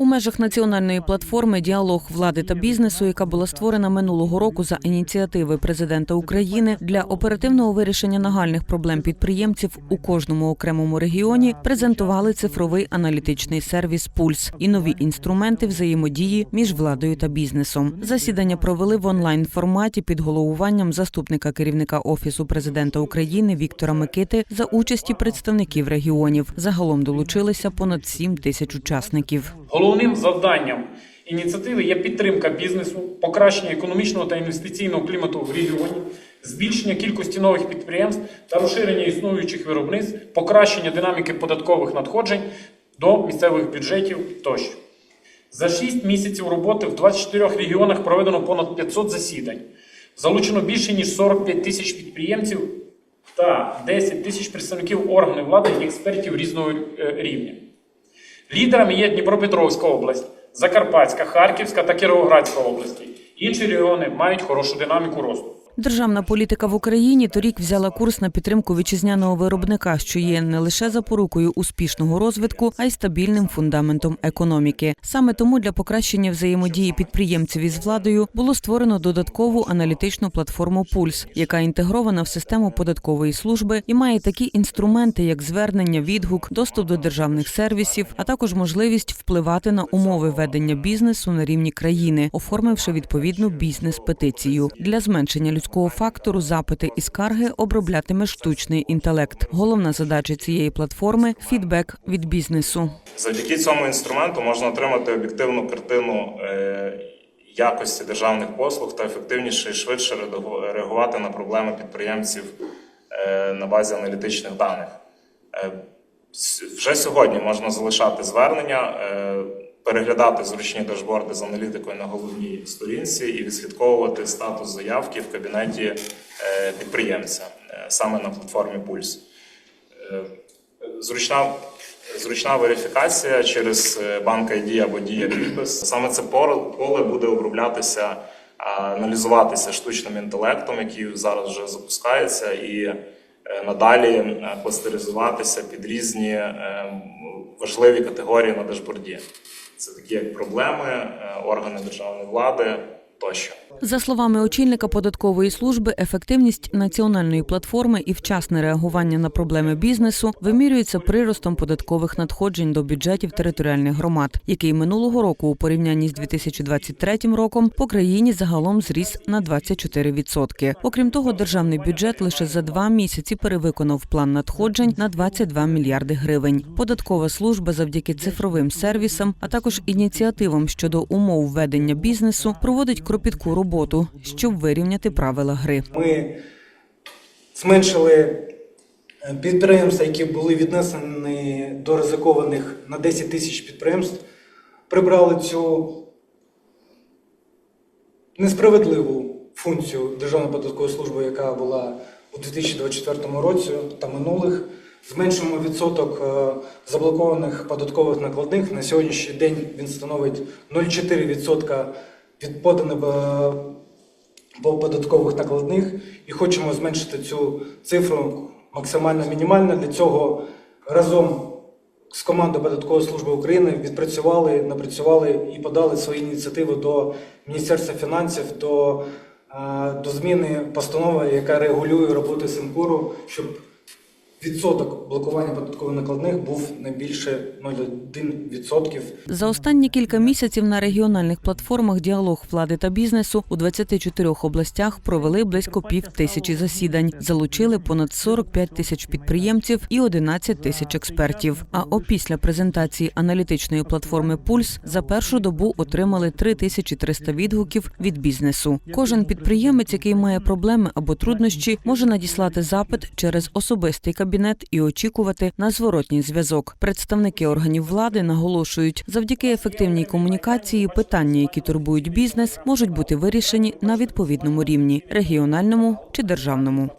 У межах національної платформи Діалог влади та бізнесу, яка була створена минулого року за ініціативи президента України для оперативного вирішення нагальних проблем підприємців у кожному окремому регіоні, презентували цифровий аналітичний сервіс Пульс і нові інструменти взаємодії між владою та бізнесом. Засідання провели в онлайн форматі під головуванням заступника керівника офісу президента України Віктора Микити за участі представників регіонів. Загалом долучилися понад 7 тисяч учасників. Головним завданням ініціативи є підтримка бізнесу, покращення економічного та інвестиційного клімату в регіоні, збільшення кількості нових підприємств та розширення існуючих виробництв, покращення динаміки податкових надходжень до місцевих бюджетів тощо. За 6 місяців роботи в 24 регіонах проведено понад 500 засідань. Залучено більше ніж 45 тисяч підприємців та 10 тисяч представників органів влади і експертів різного е, рівня. Лідерами є Дніпропетровська область, Закарпатська, Харківська та Кіровоградська області. Інші регіони мають хорошу динаміку росту. Державна політика в Україні торік взяла курс на підтримку вітчизняного виробника, що є не лише запорукою успішного розвитку, а й стабільним фундаментом економіки. Саме тому для покращення взаємодії підприємців із владою було створено додаткову аналітичну платформу Пульс, яка інтегрована в систему податкової служби і має такі інструменти, як звернення, відгук, доступ до державних сервісів, а також можливість впливати на умови ведення бізнесу на рівні країни, оформивши відповідну бізнес-петицію для зменшення людського фактору. Запити і скарги оброблятиме штучний інтелект. Головна задача цієї платформи фідбек від бізнесу. Завдяки цьому інструменту можна отримати об'єктивну картину е, якості державних послуг та ефективніше і швидше реагувати на проблеми підприємців е, на базі аналітичних даних. Е, Вже сьогодні можна залишати звернення, переглядати зручні дашборди з аналітикою на головній сторінці і відслідковувати статус заявки в кабінеті е, підприємця е, саме на платформі Пульс. Е, Зручна, зручна верифікація через банк ID або дія підпис. Саме це поле буде оброблятися, аналізуватися штучним інтелектом, який зараз вже запускається, і надалі постеризуватися кластеризуватися під різні е, важливі категорії на дашборді. Це такі як проблеми, е, органи державної влади тощо. За словами очільника податкової служби, ефективність національної платформи і вчасне реагування на проблеми бізнесу вимірюється приростом податкових надходжень до бюджетів територіальних громад, який минулого року у порівнянні з 2023 роком по країні загалом зріс на 24%. Окрім того, державний бюджет лише за два місяці перевиконав план надходжень на 22 мільярди гривень. Податкова служба завдяки цифровим сервісам, а також ініціативам щодо умов ведення бізнесу, проводить кропітку роботу, щоб вирівняти правила гри. Ми зменшили е, підприємства, які були віднесені до ризикованих на 10 тисяч підприємств, прибрали цю несправедливу функцію Державної податкової служби, яка була у 2024 році та минулих. Зменшуємо відсоток е, заблокованих податкових накладних. На сьогоднішній день він становить 0,4% від поданих е, по податкових накладних і хочемо зменшити цю цифру максимально мінімально. Для цього разом з командою податкової служби України відпрацювали, напрацювали і подали свої ініціативи до Міністерства фінансів, до, е, до зміни постанови, яка регулює роботу Синкуру, щоб відсоток блокування податкових накладних був не більше 0,1%. За останні кілька місяців на регіональних платформах діалог влади та бізнесу у 24 областях провели близько пів тисячі засідань, залучили понад 45 тисяч підприємців і 11 тисяч експертів. А опісля презентації аналітичної платформи Пульс за першу добу отримали 3300 відгуків від бізнесу. Кожен підприємець, який має проблеми або труднощі, може надіслати запит через особистий кабінет і очікувати на зворотній зв'язок. Представники органів влади наголошують, завдяки ефективній комунікації питання, які турбують бізнес, можуть бути вирішені на відповідному рівні регіональному чи державному.